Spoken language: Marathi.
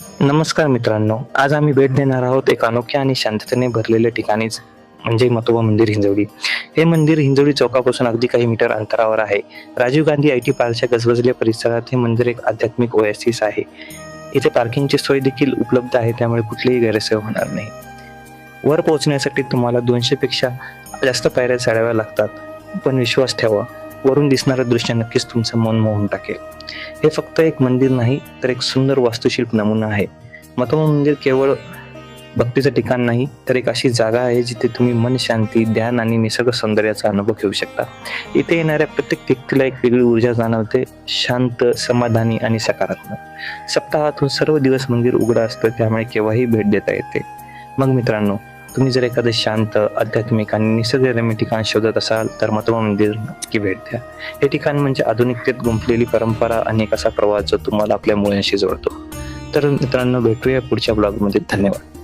नमस्कार मित्रांनो आज आम्ही भेट देणार आहोत एक अनोख्या आणि शांततेने भरलेल्या ठिकाणीच म्हणजे मतोबा मंदिर हिंजवडी. हे मंदिर हिंजवडी चौकापासून अगदी काही मीटर अंतरावर आहे. राजीव गांधी आय टी पार्कच्या गजबजलेल्या परिसरात हे मंदिर एक आध्यात्मिक ओएसिस आहे. इथे पार्किंगची सोय देखील उपलब्ध आहे त्यामुळे कुठलीही गैरसोय होणार नाही. वर पोहोचण्यासाठी तुम्हाला दोनशे पेक्षा जास्त पायऱ्या चढाव्या लागतात. पण विश्वास ठेवा वरून दिसणारं दृश्य नक्कीच तुमचं मन मोहून टाकेल. हे फक्त एक मंदिर नाही तर एक सुंदर वास्तुशिल्प नमुना आहे. मतम मंदिर केवळ भक्तीचं ठिकाण नाही तर एक अशी जागा आहे जिथे तुम्ही मन शांती ध्यान आणि निसर्ग सौंदर्याचा अनुभव घेऊ शकता. इथे येणाऱ्या प्रत्येक व्यक्तीला एक वेगळी ऊर्जा जाणवते शांत समाधानी आणि सकारात्मक. सप्ताहातून सर्व दिवस मंदिर उघडं असतं त्यामुळे केव्हाही भेट देता येते. मग मित्रांनो तुम्ही जर एखादं शांत आध्यात्मिक आणि निसर्गरम्य ठिकाण शोधत असाल तर मतोबा मंदिर नक्की भेट द्या. हे ठिकाण म्हणजे आधुनिकतेत गुंफलेली परंपरा आणि एक असा प्रवास जो तुम्हाला आपल्या मुलांशी जोडतो. तर मित्रांनो भेटूया पुढच्या ब्लॉगमध्ये. धन्यवाद.